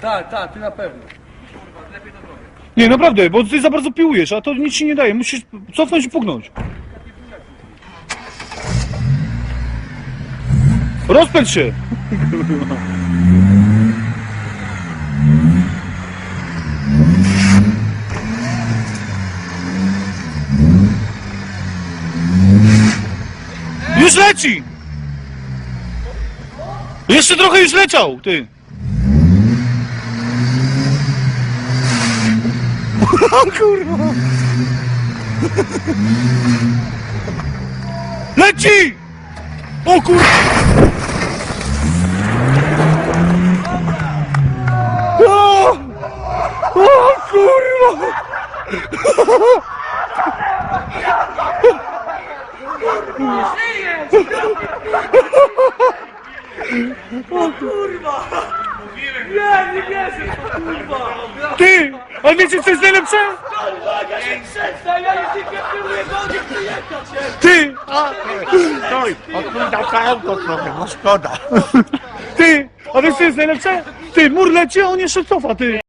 Tak, tak, ty na pewno. Nie, naprawdę, bo ty za bardzo piłujesz, a to nic ci nie daje. Musisz cofnąć i pugnąć. Rozpędź się! Już leci! Jeszcze trochę już leciał, ty! O kurwa! Leci! O kurwa! O! O kurwa! Nie, nie wierzę, kurwa! Ty! A wiecie co jest najlepsze? Ty! Stój, odpłynął to trochę, no szkoda. Ty! A wiesz co jest najlepsze? Ty, mur leci, a on jeszcze cofa, ty!